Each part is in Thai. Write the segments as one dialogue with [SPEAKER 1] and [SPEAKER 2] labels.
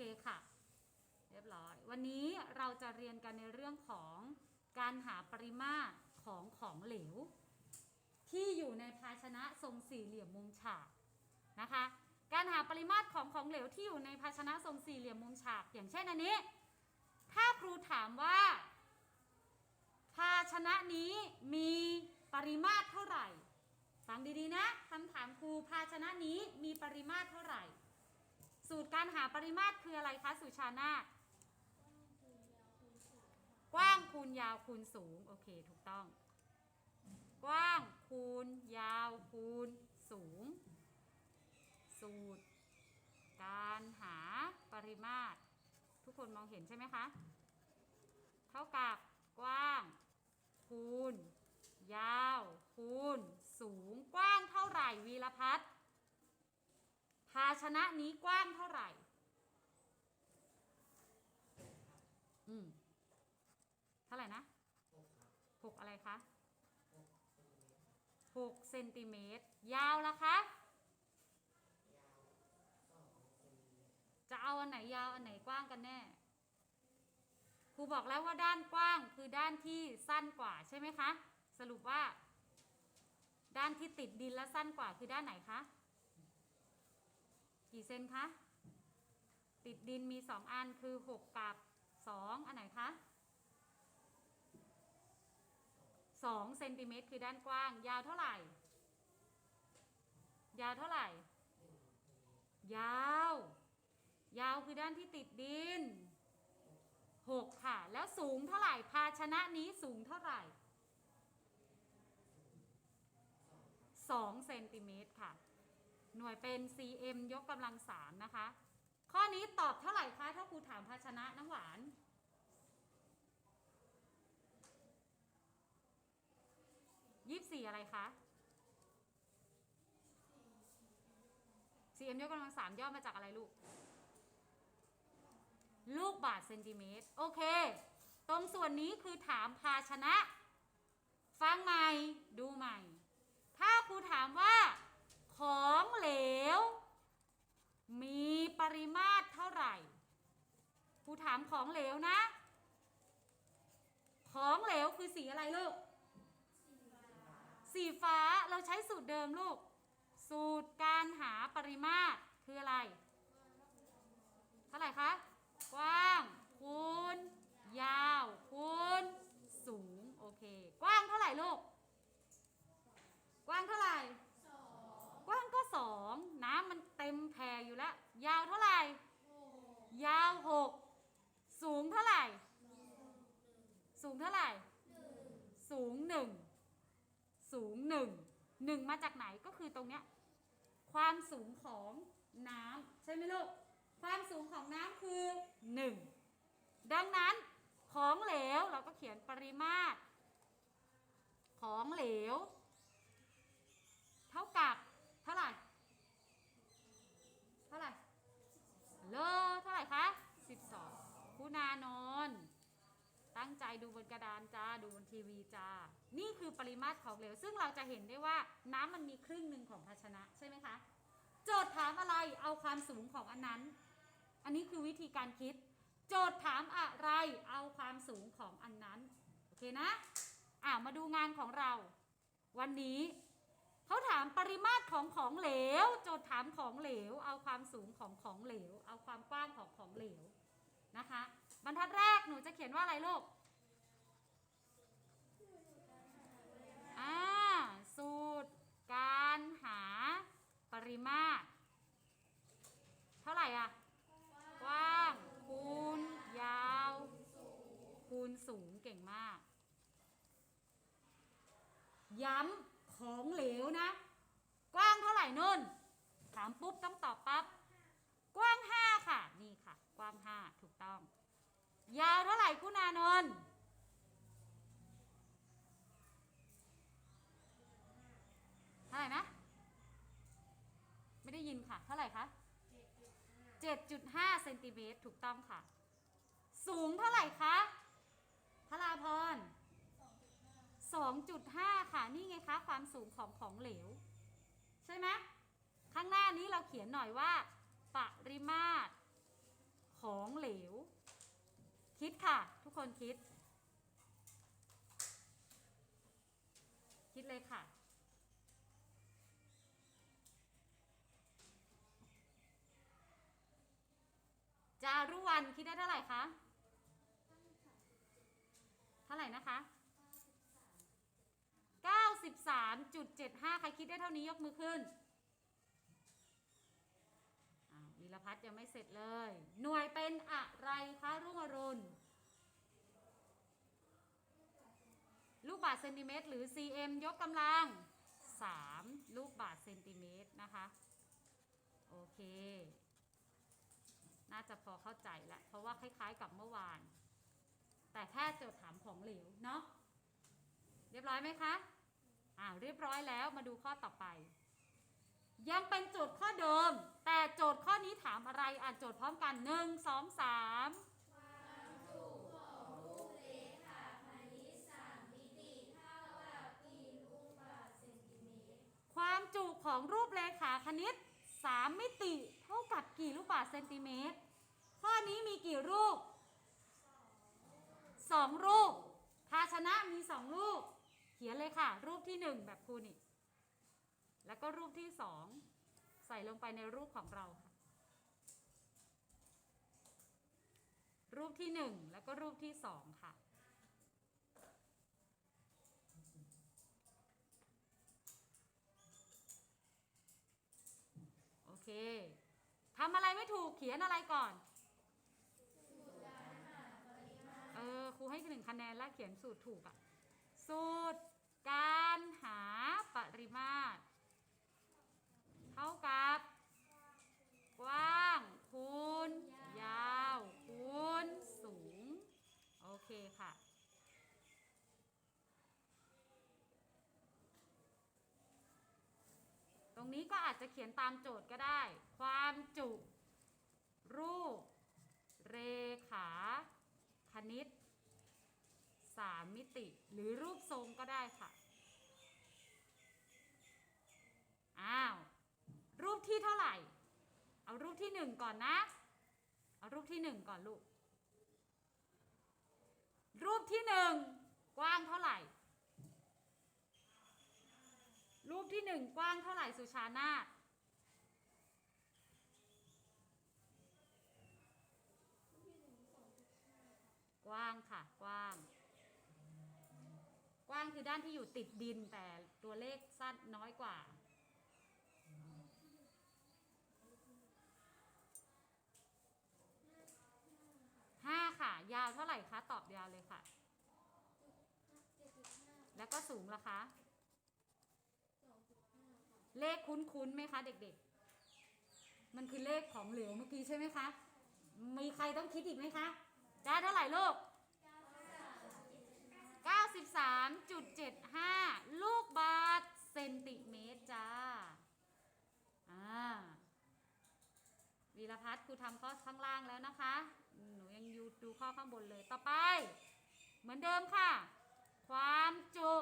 [SPEAKER 1] เคค่ะ เรียบร้อย วันนี้เราจะเรียนกันในเรื่องของการหาปริมาตรของของเหลว ที่อยู่ในภาชนะทรงสี่เหลี่ยมมุมฉากนะคะ การหาปริมาตรของของเหลวที่อยู่ในภาชนะทรงสี่เหลี่ยมมุมฉาก อย่างเช่นอันนี้ ถ้าครูถามว่า ภาชนะนี้มีปริมาตรเท่าไหร่ ฟังดีๆนะคำถามครูภาชนะนี้มีปริมาตรเท่าไหร่ สูตรการหาปริมาตรคืออะไรคะสุชานากว้างคูณยาวคูณสูง โอเค ถูกต้อง กว้างคูณยาวคูณสูง สูตร การหาปริมาตร ทุกคนมองเห็นใช่ไหมคะ เท่ากับกว้าง คูณ ยาว คูณ สูง กว้างเท่าไหร่วีรพัฒน์ ภาชนะนี้กว้างเท่าไหร่ อืม เท่าไหร่นะหกอะไรคะหกเซนติเมตร ยาวละคะ จะเอาอันไหนยาว อันไหนกว้างกันแน่ ครูบอกแล้วว่าด้านกว้างคือด้านที่สั้นกว่าใช่ไหมคะ สรุปว่า ด้านที่ติดดินและสั้นกว่าคือด้านไหนคะ กี่เซนคะ ติดดินมีสองอันคือหกกับสองอันไหนคะสองเซนติเมตรคือด้านกว้าง ยาวเท่าไหร่ ยาวเท่าไหร่ ยาว ยาวคือด้านที่ติดดินหกค่ะ แล้วสูงเท่าไหร่ ภาชนะนี้สูงเท่าไหร่สองเซนติเมตรค่ะ หน่วยเป็น cm ยกกำลังสามนะคะ ข้อนี้ตอบเท่าไหร่คะถ้าครูถามภาชนะน้ำหวาน ยี่สี่อะไรคะ cm ยกกำลังสามย่อมาจากอะไรลูก ลูกบาทเซนติเมตร โอเค ตรงส่วนนี้คือถามภาชนะ ฟังใหม่ ดูใหม่ ถ้าครูถามว่า ของเหลว มีปริมาตรเท่าไหร่ครูถามของเหลวนะ ของเหลวคือสีอะไรลูก สีฟ้าเราใช้สูตรเดิมลูก สูตรการหาปริมาตรคืออะไร เท่าไหร่คะ กว้าง คูณ ยาว คูณ สูง โอเค กว้างเท่าไหร่ลูก กว้างเท่าไหร่ สองน้ำมันเต็มแพรอยู่แล้ว ยาวเท่าไหร่ ยาวหกสูงเท่าไหร่ สูงเท่าไหร่ สูงหนึ่งสูงหนึ่งหนึ่งมาจากไหนก็คือตรงเนี้ยความสูงของน้ำใช่ไหมลูก ความสูงของน้ำคือ1ดังนั้นของเหลวเราก็เขียนปริมาตร ของเหลว เท่ากับเท่าไหร่ เท่าไหร่เลอเท่าไหร่คะ 12คุณานนท์ตั้งใจ ดูบนกระดานจ้าดูบนทีวีจ้า นี่คือปริมาตรของเหลว ซึ่งเราจะเห็นได้ว่าน้ำมันมีครึ่งหนึ่งของภาชนะใช่ไหมคะโจทย์ถามอะไรเอาความสูงของอันนั้น อันนี้คือวิธีการคิด โจทย์ถามอะไรเอาความสูงของอันนั้นโอเคนะอ่ามาดูงานของเรา วันนี้เขาถามปริมาตรของของเหลว โจทย์ถามของเหลว เอาความสูงของของเหลว เอาความกว้างของของเหลวนะคะบรรทัดแรกหนูจะเขียนว่าอะไรลูก อ่าสูตรการหาปริมาตร เท่าไหร่อะ กว้าง คูณ ยาว คูณสูงเก่งมาก ย้ำของเหลวนะ กว้างเท่าไหร่นุ่น ถามปุ๊บต้องตอบปั๊บ กว้างห้าค่ะ นี่ค่ะ กว้างห้าถูกต้อง ยาวเท่าไหร่คุณอานนท์เท่าไหร่นะ ไม่ได้ยิน ค่ะ เท่าไหร่คะ7.5เซนติเมตรถูกต้องค่ะ สูงเท่าไหร่คะพระราพร2.5 ค่ะ นี่ไงคะ ความสูงของของเหลว ใช่ไหมข้างหน้านี้เราเขียนหน่อยว่า ปริมาตร ของเหลว คิดค่ะ ทุกคนคิด คิดเลยค่ะ จารุวันคิดได้เท่าไหร่คะ เท่าไหร่นะคะ 93.75 ใครคิดได้เท่านี้ยกมือขึ้นวีรพัฒน์ยังไม่เสร็จเลย หน่วยเป็นอะไรคะรุ่งอรุณ ลูกบาศก์เซนติเมตรหรือ cm ยกกำลัง 3 ลูกบาศก์เซนติเมตรนะคะ โอเคาจะพอเข้าใจแล้วเพราะว่าคล้ายๆกับเมื่อวาน แต่แค่โจทย์ถามของเหลวเนาะเรียบร้อยไหมคะอ่าเรียบร้อยแล้วมาดูข้อต่อไป ยังเป็นโจทย์ข้อเดิม แต่โจทย์ข้อนี้ถามอะไรอ่านโจทย์พร้อมกันหนึ่งสองสามความจุของรูปเลขาคณิต 3 มิติเท่ากับกี่ลูกบาศก์เซนติเมตร ข้อนี้มีกี่รูปสองรูป ภาชนะมีสองรูป เขียนเลยค่ะ รูปที่หนึ่งแบบครูนี่ แล้วก็รูปที่สองใส่ลงไปในรูปของเราค่ะ รูปที่หนึ่งแล้วก็รูปที่สองค่ะโอเคทำอะไรไม่ถูกเขียนอะไรก่อน เออครูให้หนึ่งคะแนนแล้วเขียนสูตรถูกอะสูตรการหาปริมาตร เท่ากับ กว้างคูณยาวคูณสูง โอเคค่ะตรงนี้ก็อาจจะเขียนตามโจทย์ก็ได้ ความจุ รูป เรขา คณิตสามมิติหรือรูปทรงก็ได้ค่ะ อ้าว รูปที่เท่าไหร่ เอารูปที่หนึ่งก่อนนะ เอารูปที่หนึ่งก่อนลูก รูปที่หนึ่งกว้างเท่าไหร่ รูปที่หนึ่งกว้างเท่าไหร่สุชานาถางค่ะกว้าง กว้างคือด้านที่อยู่ติดดินแต่ตัวเลขสั้นน้อยกว่า ห้าค่ะ ยาวเท่าไหร่คะ ตอบยาวเลยค่ะ แล้วก็สูงล่ะคะ เลขคุ้นๆไหมคะ เด็กๆ มันคือเลขของเหลวเมื่อกี้ใช่ไหมคะ มีใครต้องคิดอีกไหมคะจ้าเท่าไหร่ลูก 93.75 ลูกบาศก์เซนติเมตรจ้า อ่าวีรพัฒน์ครูทำข้อข้างล่างแล้วนะคะ หนูยังอยู่ดูข้อข้างบนเลย ต่อไป เหมือนเดิมค่ะ ความจุ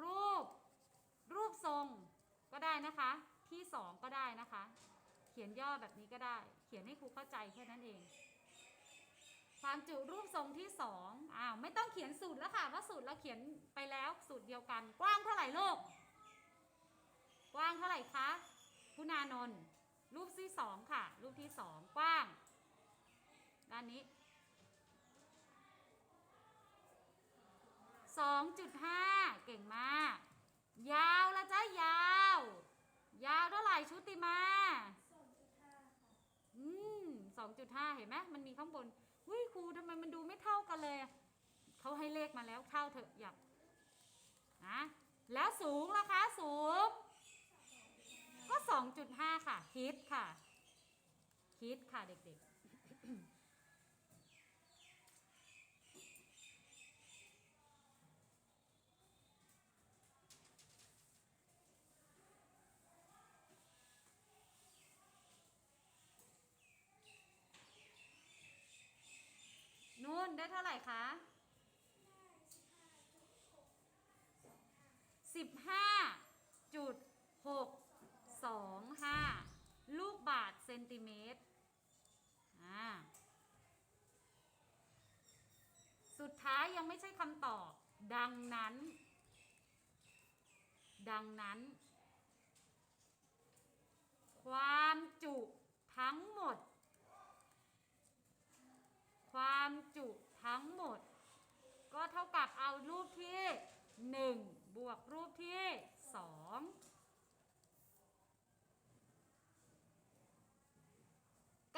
[SPEAKER 1] รูป รูปทรงก็ได้นะคะ ที่สองก็ได้นะคะ เขียนย่อแบบนี้ก็ได้ เขียนให้ครูเข้าใจแค่นั้นเอง ความจุรูปทรงที่สองอ้าวไม่ต้องเขียนสูตรแล้วค่ะเพราะสูตรเราเขียนไปแล้วสูตรเดียวกัน กว้างเท่าไหร่ลูกกว้างเท่าไหร่คะคุณานนท์รูปที่สองค่ะ รูปที่สองกว้าง ด้านนี้สองจุดห้าเก่งมาก ยาวละจ้ายาว ยาวเท่าไหร่ชุติมาอืมสองจุดห้าเห็นไหมมันมีข้างบน อุ้ยครูทำไมมันดูไม่เท่ากันเลยเขาให้เลขมาแล้วเท่าเถอะอยากนะแล้วสูงล่ะคะสูง ก็ 2.5 ค่ะคิดค่ะคิดค่ะเด็กๆ ได้เท่าไหร่คะ15จุด6 2 5ลูกบาทเซนติเมตร อ่ายยังไม่ใช่คำตอบ ดังนั้น ดังนั้น ความจุทั้งหมด ความ จุทั้งหมด ก็เท่ากับเอารูปที่ 1 บวกรูปที่ 2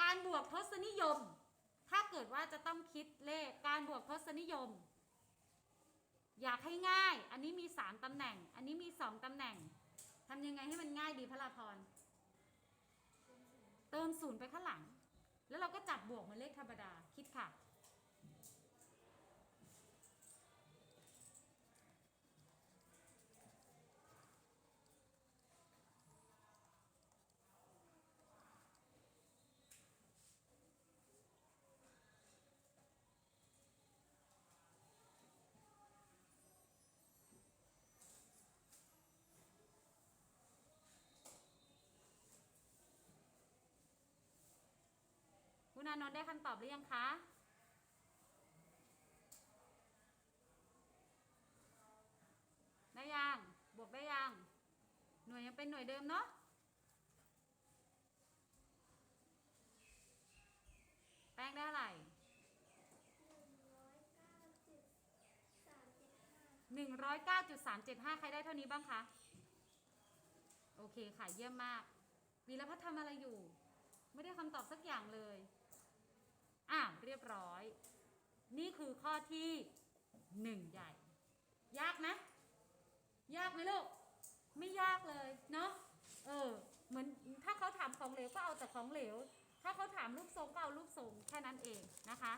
[SPEAKER 1] การบวกทศนิยม ถ้าเกิดว่าจะต้องคิดเลขการบวกทศนิยม อยากให้ง่าย อันนี้มี 3ตำแหน่ง อันนี้มี 2ตำแหน่งทำยังไงให้มันง่ายดีพระลาพรเติมศูนย์ไปข้างหลัง แล้วเราก็จับบวกเหมือนเลขธรรมดา คิดค่ะ อานนท์ได้คำตอบหรือยังคะได้ยังบวกได้ยัง หน่วยยังเป็นหน่วยเดิมเนาะแป้งได้เท่าไหร่หนึ่งร้อยเก้าจุดสามเจ็ดห้าใครได้เท่านี้บ้างคะ โอเคค่ะ เยี่ยมมากวีรพัฒน์ทำอะไรอยู่ ไม่ได้คำตอบสักอย่างเลยอะเรีย บร้อย นี่คือข้อที่หนึ่งใหญ่ ยากไหมยากไหมลูก ไม่ยากเลยเนาะเออเหมือนถ้าเขาถามของเหลวก็เอาแต่ของเหลว ถ้าเขาถามรูปทรงก็เอารูปทรงแค่นั้นเองนะคะ